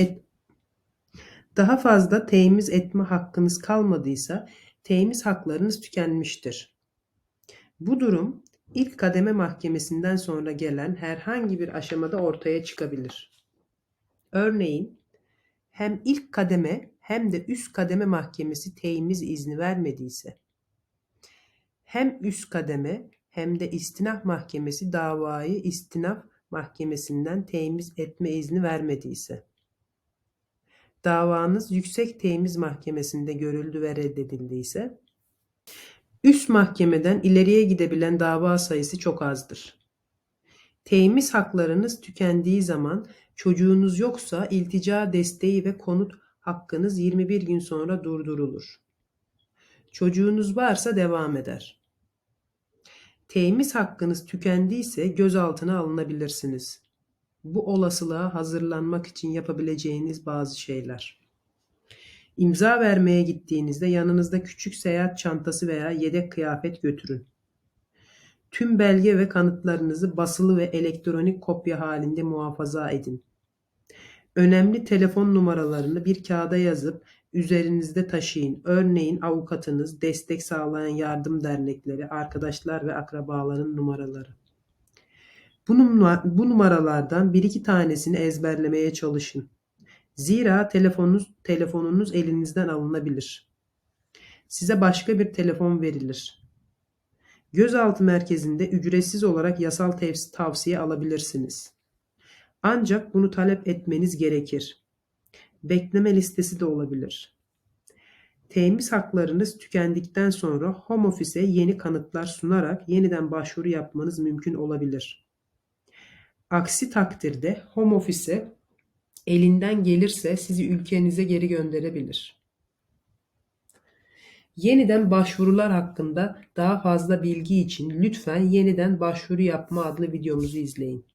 et daha fazla temiz etme hakkınız kalmadıysa temiz haklarınız tükenmiştir. Bu durum ilk kademe mahkemesinden sonra gelen herhangi bir aşamada ortaya çıkabilir. Örneğin hem ilk kademe hem de üst kademe mahkemesi temiz izni vermediyse, hem üst kademe hem de istinaf mahkemesi davayı istinaf mahkemesinden temiz etme izni vermediyse, davanız yüksek temiz mahkemesinde görüldü ve reddedildiyse, üst mahkemeden ileriye gidebilen dava sayısı çok azdır. Temiz haklarınız tükendiği zaman çocuğunuz yoksa iltica desteği ve konut hakkınız 21 gün sonra durdurulur. Çocuğunuz varsa devam eder. Temiz hakkınız tükendiyse gözaltına alınabilirsiniz. Bu olasılığa hazırlanmak için yapabileceğiniz bazı şeyler. İmza vermeye gittiğinizde yanınızda küçük seyahat çantası veya yedek kıyafet götürün. Tüm belge ve kanıtlarınızı basılı ve elektronik kopya halinde muhafaza edin. Önemli telefon numaralarını bir kağıda yazıp üzerinizde taşıyın. Örneğin avukatınız, destek sağlayan yardım dernekleri, arkadaşlar ve akrabaların numaraları. Bu, numara- bu numaralardan bir iki tanesini ezberlemeye çalışın. Zira telefonunuz, telefonunuz elinizden alınabilir. Size başka bir telefon verilir. Gözaltı merkezinde ücretsiz olarak yasal tevs- tavsiye alabilirsiniz. Ancak bunu talep etmeniz gerekir. Bekleme listesi de olabilir. Temiz haklarınız tükendikten sonra home office'e yeni kanıtlar sunarak yeniden başvuru yapmanız mümkün olabilir. Aksi takdirde home office'e elinden gelirse sizi ülkenize geri gönderebilir. Yeniden başvurular hakkında daha fazla bilgi için lütfen yeniden başvuru yapma adlı videomuzu izleyin.